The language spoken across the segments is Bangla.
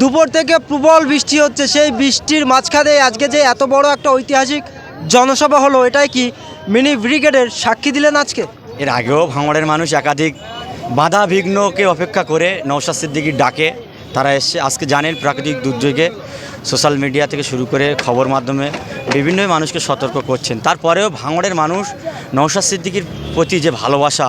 দুপুর থেকে প্রবল বৃষ্টি হচ্ছে। সেই বৃষ্টির মাঝখানে আজকে যে এত বড় একটা ঐতিহাসিক জনসভা হলো, এটাই কি মিনি ব্রিগেডের সাক্ষী দিলেন আজকে? এর আগেও ভাঙড়ের মানুষ একাধিক বাধা বিঘ্নকে অপেক্ষা করে নৌশাদ সিদ্দিকির ডাকে, তারা এসে আজকে জানেন প্রাকৃতিক দুর্যোগে সোশ্যাল মিডিয়া থেকে শুরু করে খবর মাধ্যমে বিভিন্ন মানুষকে সতর্ক করছেন। তারপরেও ভাঙড়ের মানুষ নৌশাদ সিদ্দিকির প্রতি যে ভালোবাসা,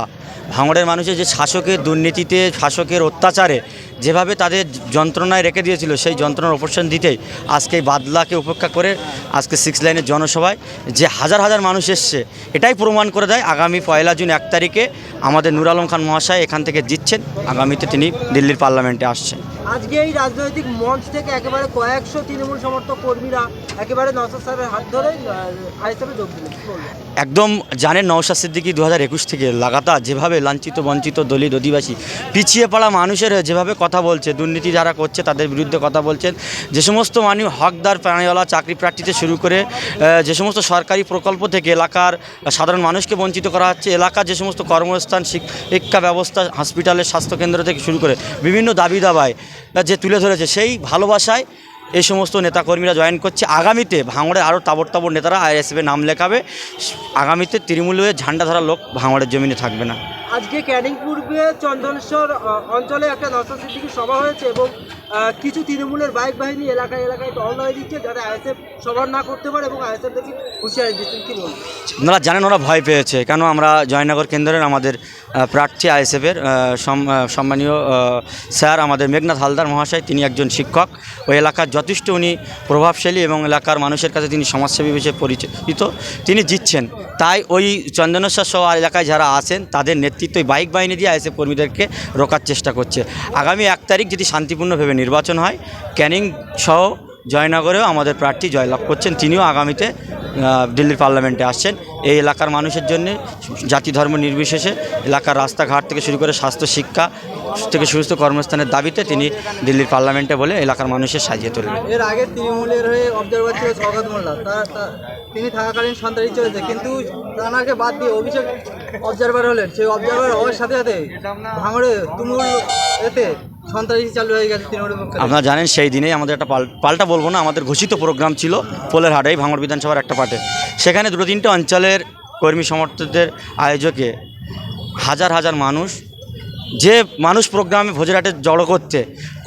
ভাঙড়ের মানুষের যে শাসকের দুর্নীতিতে, শাসকের অত্যাচারে যেভাবে তাদের যন্ত্রণায় রেখে দিয়েছিল সেই যন্ত্রণার অপারেশন দিতেই আজকে এই বাদলাকে উপেক্ষা করে আজকে সিক্স লাইনের জনসভায় যে হাজার হাজার মানুষ এসছে এটাই প্রমাণ করে দেয় আগামী পয়লা জুন এক তারিখে আমাদের নুর আলম খান মহাশয় এখান থেকে জিতছেন আগামীতে তিনি দিল্লির পার্লামেন্টে আসছেন। আজকে এই রাজনৈতিক মঞ্চ থেকে একেবারে কয়েকশো তৃণমূল সমর্থক কর্মীরা একেবারে নসর সাহেবের হাত ধরে আইএসএফে যোগ দিলেন। একদম জানেন নওশাদ সিদ্দিকি দু হাজার একুশ থেকে লাগাতার যেভাবে লাঞ্ছিত বঞ্চিত দলিত অধিবাসী পিছিয়ে পড়া মানুষের যেভাবে কথা বলছে, দুর্নীতি যারা করছে তাদের বিরুদ্ধে কথা বলছেন। যে সমস্ত মানুষ হকদার, প্রাণীওয়ালা, চাকরি প্রার্থীতে শুরু করে যে সমস্ত সরকারি প্রকল্প থেকে এলাকার সাধারণ মানুষকে বঞ্চিত করা হচ্ছে এলাকার যে সমস্ত কর্মস্থান শিক্ষা ব্যবস্থা, হসপিটালের স্বাস্থ্যকেন্দ্র থেকে শুরু করে বিভিন্ন দাবি দাবায় যে তুলে ধরেছে, সেই ভালোবাসায় এই সমস্ত নেতাকর্মীরা জয়েন করছে। আগামীতে ভাঙড়ে আরও তাবড় তাবড় নেতারা আইএসএফে নাম লেখাবে। আগামীতে তৃণমূলের ঝান্ডা ধরা লোক ভাঙড়ের জমিনে থাকবে না। আজকে ক্যানিং পূর্বে চন্দনেশ্বর অঞ্চলে একটা নষ্ট সিদ্দিকি সভা হয়েছে এবং কিছু তৃণমূলের বাইক বাহিনী এলাকায় এলাকায় টহল হয়ে দিচ্ছে যাতে আইএসএফ সভা না করতে পারে এবং আইএসএফ দেখি হুঁশিয়ারি দিচ্ছেন কি বলবেন ওনারা জানেন, ওরা ভয় পেয়েছে। কেন আমরা জয়নগর কেন্দ্রের আমাদের প্রার্থী আইএসএফের সম্মানীয় স্যার আমাদের মেঘনাথ হালদার মহাশয়, তিনি একজন শিক্ষক। ওই এলাকার যথেষ্ট উনি প্রভাবশালী এবং এলাকার মানুষের কাছে তিনি সমাজসেবী হিসেবে পরিচিত। তিনি জিতছেন। তাই ওই চন্দনেশ্বর সহ এলাকায় যারা আছেন, তাদের নেতৃত্ব বাইক বাহিনী দিয়ে আইএসএফ কর্মীদেরকে রোকার চেষ্টা করছে। আগামী এক তারিখ যদি শান্তিপূর্ণভাবে নির্বাচন হয়। ক্যানিং সহ জয়নগরেও আমাদের প্রার্থী জয়লাভ করছেন। তিনিও আগামীতে দিল্লির পার্লামেন্টে আসছেন। এই এলাকার মানুষের জন্য জাতি ধর্ম নির্বিশেষে এলাকার রাস্তাঘাট থেকে শুরু করে স্বাস্থ্য, শিক্ষা থেকে সুস্থ কর্মস্থানের দাবিতে তিনি দিল্লির পার্লামেন্টে বলে এলাকার মানুষের সাজিয়ে তুলবেন এর আগে তৃণমূলের হয়ে অবজারভার ছিল সৌগত মোল্লা। তিনি থাকাকালীন সন্ত্রাসী চলেছে, কিন্তু তানাকে বাদ দিয়ে অভিষেক অবজারভার হলেন। সেই অবজারভার হওয়ার সাথে সাথে ভাঙড়ে তুমুল এতে আপনারা জানেন সেই দিনেই আমাদের একটা পাল পাল্টা বলব না, আমাদের ঘোষিত প্রোগ্রাম ছিল পোলের হাটেই ভাঙড় বিধানসভার একটা পার্টে। সেখানে দুটো তিনটে অঞ্চলের কর্মী সমর্থকদের আয়োজকে হাজার হাজার মানুষ, যে মানুষ প্রোগ্রামে ভোজরাটে জড়ো করতে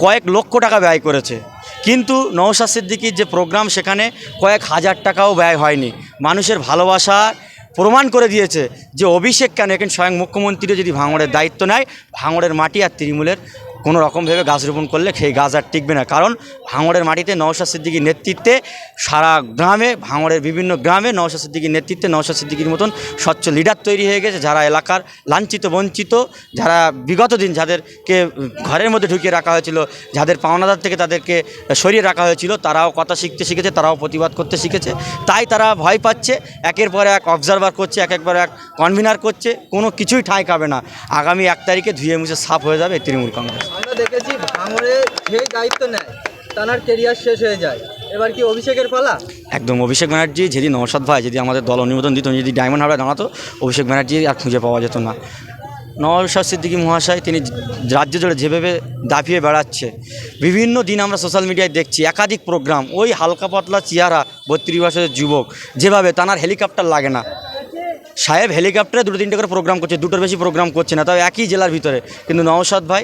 কয়েক লক্ষ টাকা ব্যয় করেছে। কিন্তু নৌশাদ সিদ্দিকির যে প্রোগ্রাম সেখানে কয়েক হাজার টাকাও ব্যয় হয়নি। মানুষের ভালোবাসা প্রমাণ করে দিয়েছে যে অভিষেক কেন? এখানে স্বয়ং মুখ্যমন্ত্রী যদি ভাঙড়ের দায়িত্ব নেয়, ভাঙড়ের মাটি আর তৃণমূলের কোনো রকম রকমভাবে গাছ রোপণ করলে সেই গাছ আর টিকবে না। কারণ ভাঙড়ের মাটিতে নওশাদ সিদ্দিকির নেতৃত্বে সারা গ্রামে, ভাঙড়ের বিভিন্ন গ্রামে নওশাদ সিদ্দিকির নেতৃত্বে নওশাদ সিদ্দিকির মতন স্বচ্ছ লিডার তৈরি হয়ে গেছে, যারা এলাকার লাঞ্ছিত, বঞ্চিত, যারা বিগত দিন যাদেরকে ঘরের মধ্যে ঢুকিয়ে রাখা হয়েছিল, যাদের পাওনাদার থেকে তাদেরকে সরিয়ে রাখা হয়েছিল, তারাও কথা শিখতে শিখেছে, তারাও প্রতিবাদ করতে শিখেছে। তাই তারা ভয় পাচ্ছে, একের পর এক অবজারভার করছে এক একবার এক কনভিনার করছে, কোনো কিছুই ঠাঁই খাবে না। আগামী এক তারিখে ধুয়ে মুছে সাফ হয়ে যাবে তৃণমূল কংগ্রেস। আমরা দেখেছি ভাঙড়ে যেই দায়িত্ব নেয় তানার কেরিয়ার শেষ হয়ে যায়। এবার কি অভিষেকের পালা? একদম, অভিষেক ব্যানার্জি যদি নওশাদ ভাই যদি আমাদের দল অনুমোদন দিত, যদি ডায়মন্ড হারবারে দাঁড়াতো, অভিষেক ব্যানার্জি আর খুঁজে পাওয়া যেত না। নওশাদ সিদ্দিকী মহাশয়, তিনি রাজ্য জুড়ে যেভাবে দাপিয়ে বেড়াচ্ছে, বিভিন্ন দিন আমরা সোশ্যাল মিডিয়ায় দেখছি, একাধিক প্রোগ্রাম ওই হালকা পাতলা চেহারা বত্রিশ বছরের যুবক, যেভাবে তানার হেলিকপ্টার লাগে না। সাহেব হেলিকপ্টারে দুটো তিনটে করে প্রোগ্রাম করছে, দুটোর বেশি প্রোগ্রাম করছে না, তাও একই জেলার ভিতরে। কিন্তু নওশাদ ভাই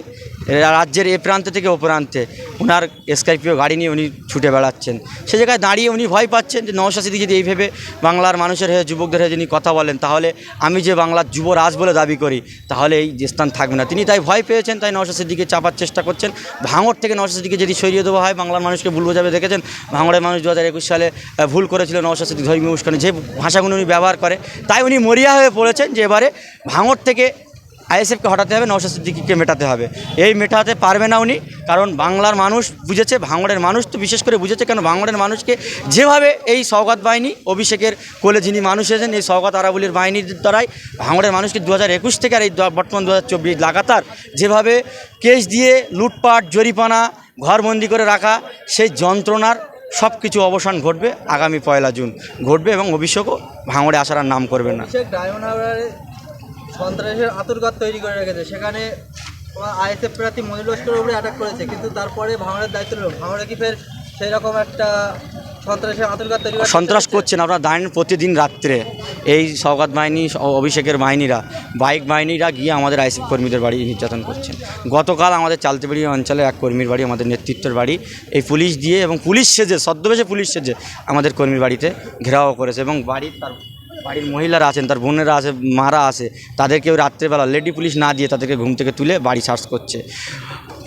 রাজ্যের এ প্রান্ত থেকে ও প্রান্তে। ওনার স্করপিও গাড়ি নিয়ে উনি ছুটে বেড়াচ্ছেন। সে জায়গায় দাঁড়িয়ে উনি ভয় পাচ্ছেন যে নওশাদ সিদ্দিকী যদি এইভাবে বাংলার মানুষের হয়ে, যুবকদের হয়ে যিনি কথা বলেন, তাহলে আমি যে বাংলার যুবরাজ বলে দাবি করি, তাহলে এই যে স্থান থাকবে না। তিনি তাই ভয় পেয়েছেন, তাই নওশাদ সিদ্দিকে চাপার চেষ্টা করছেন। ভাঙড় থেকে নওশাদ সিদ্দিকে যদি সরিয়ে দেওয়া হয়, বাংলার মানুষকে ভুল বোঝাবে। দেখেছেন, ভাঙড়ের মানুষ দু হাজার একুশ সালে ভুল করেছিল নওশাদ সিদ্দিক ধর্মীয় উস্কানি। যে ভাষাগুলো উনি ব্যবহার করে, তাই উনি মরিয়া হয়ে পড়েছেন যে এবারে ভাঙড় থেকে আইএসএফকে হটাতে হবে নওশাদ সিদ্দিকিকে মেটাতে হবে। এই মেটাতে পারবে না উনি, কারণ বাংলার মানুষ বুঝেছে, ভাঙড়ের মানুষ তো বিশেষ করে বুঝেছে, কেন ভাঙড়ের মানুষকে যেভাবে এই সওগাত বাহিনী, অভিষেকের কোলে যিনি মানুষ এসেছেন এই সওগাত আরাবুলির বাহিনীর দ্বারাই ভাঙড়ের মানুষকে দু একুশ থেকে আর এই বর্তমান দু হাজার চব্বিশ লাগাতার যেভাবে কেস দিয়ে লুটপাট জরিপানা ঘরবন্দি করে রাখা, সেই যন্ত্রণার সব কিছু অবসান ঘটবে আগামী পয়লা জুন। ঘটবে এবং অভিষেকও ভাঙড়ে আসার আর নাম করবে না। সন্ত্রাসের আতুরঘাত তৈরি করে রেখেছে। সেখানে আইএসএফ প্রার্থী মনির লস্করের উপরে অ্যাটাক করেছে। কিন্তু তারপরে ভাঙড়ের দায়িত্ব নিল ভাঙড়ে কি ফের সেই রকম একটা সন্ত্রাসের আতঙ্ক তৈরি সন্ত্রাস করছেন আপনারা জানেন প্রতিদিন রাত্রে এই সৌগাত বাহিনী অভিষেকের বাহিনীরা বাইক বাহিনীরা গিয়ে আমাদের আইসিএফ কর্মীদের বাড়ি নির্যাতন করছেন। গতকাল আমাদের চালতেবাড়ি অঞ্চলে এক কর্মীর বাড়ি আমাদের নেতৃত্বের বাড়ি এই পুলিশ দিয়ে এবং পুলিশ সেজে সদ্যবেশে পুলিশ সেজে আমাদের কর্মীর বাড়িতে ঘেরাও করেছে এবং বাড়ির তার বাড়ির মহিলারা আছেন, তার বোনেরা আছে, মারা আছে, তাদেরকেও রাত্রেবেলা লেডি পুলিশ না দিয়ে তাদেরকে ঘুম থেকে তুলে বাড়ি সার্চ করছে।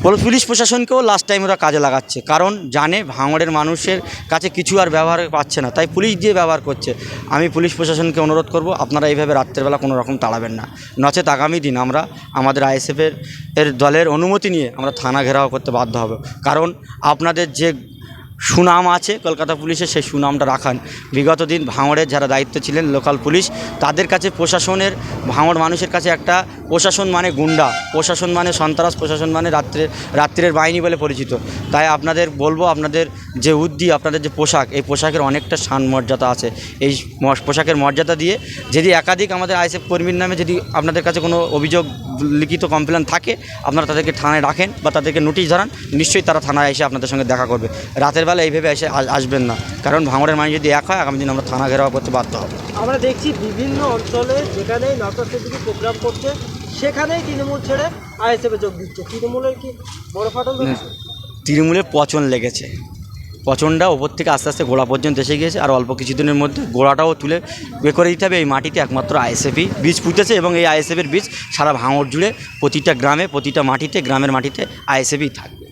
বলে পুলিশ প্রশাসনকেও লাস্ট টাইম ওরা কাজে লাগাচ্ছে, কারণ জানে ভাঙড়ের মানুষের কাছে কিছু আর ব্যবহার পাচ্ছে না, তাই পুলিশ দিয়ে ব্যবহার করছে, আমি পুলিশ প্রশাসনকে অনুরোধ করব, আপনারা এইভাবে রাত্রেবেলা কোনো রকম তাড়াবেন না। নচেত আগামী দিন আমরা আমাদের আইএসএফের, এর দলের অনুমতি নিয়ে আমরা থানা ঘেরাও করতে বাধ্য হব, কারণ আপনাদের যে সুনাম আছে, কলকাতা পুলিশের সেই সুনামটা রাখান বিগত দিন ভাঙড়ের যারা দায়িত্ব ছিলেন লোকাল পুলিশ, তাদের কাছে প্রশাসনের, ভাঙড় মানুষের কাছে একটা প্রশাসন মানে গুন্ডা, প্রশাসন মানে সন্ত্রাস, প্রশাসন মানে রাত্রে, রাত্রের বাহিনী বলে পরিচিত। তাই আপনাদের বলব, আপনাদের যে উদ্দি, আপনাদের যে পোশাক, এই পোশাকের অনেকটা সান মর্যাদা আছে। এই পোশাকের মর্যাদা দিয়ে যদি একাধিক আমাদের আইসএফ কর্মীর নামে যদি আপনাদের কাছে কোনো অভিযোগ, লিখিত কমপ্লেন থাকে, আপনারা তাদেরকে থানায় রাখেন বা তাদেরকে নোটিশ ধরান নিশ্চয়ই তারা থানায় এসে আপনাদের সঙ্গে দেখা করবে। রাতের বেলা এইভাবে এসে আসবেন না। কারণ ভাঙড়ের মানুষ যদি এক হয় আগামী দিন আমরা থানা ঘেরাও করতে বাধ্য হব। আমরা দেখছি বিভিন্ন অঞ্চলে নওশাদ সিদ্দিকি প্রোগ্রাম করছে সেখানেই তৃণমূল ছেড়ে আইএসএফে যোগ দিচ্ছে। তৃণমূলের কি বড় ফাটল তৃণমূলের পচন লেগেছে। পচনটা ওপর থেকে আস্তে আস্তে গোড়া পর্যন্ত এসে গিয়েছে আর অল্প কিছুদিনের মধ্যে গোড়াটাও তুলে বের করে দিতে হবে। এই মাটিতে একমাত্র আইএসএফই বীজ পুঁতেছে এবং এই আইএসএফের বীজ সারা ভাঙড় জুড়ে প্রতিটা গ্রামে প্রতিটা মাটিতে গ্রামের মাটিতে আইএসএফই থাকবে।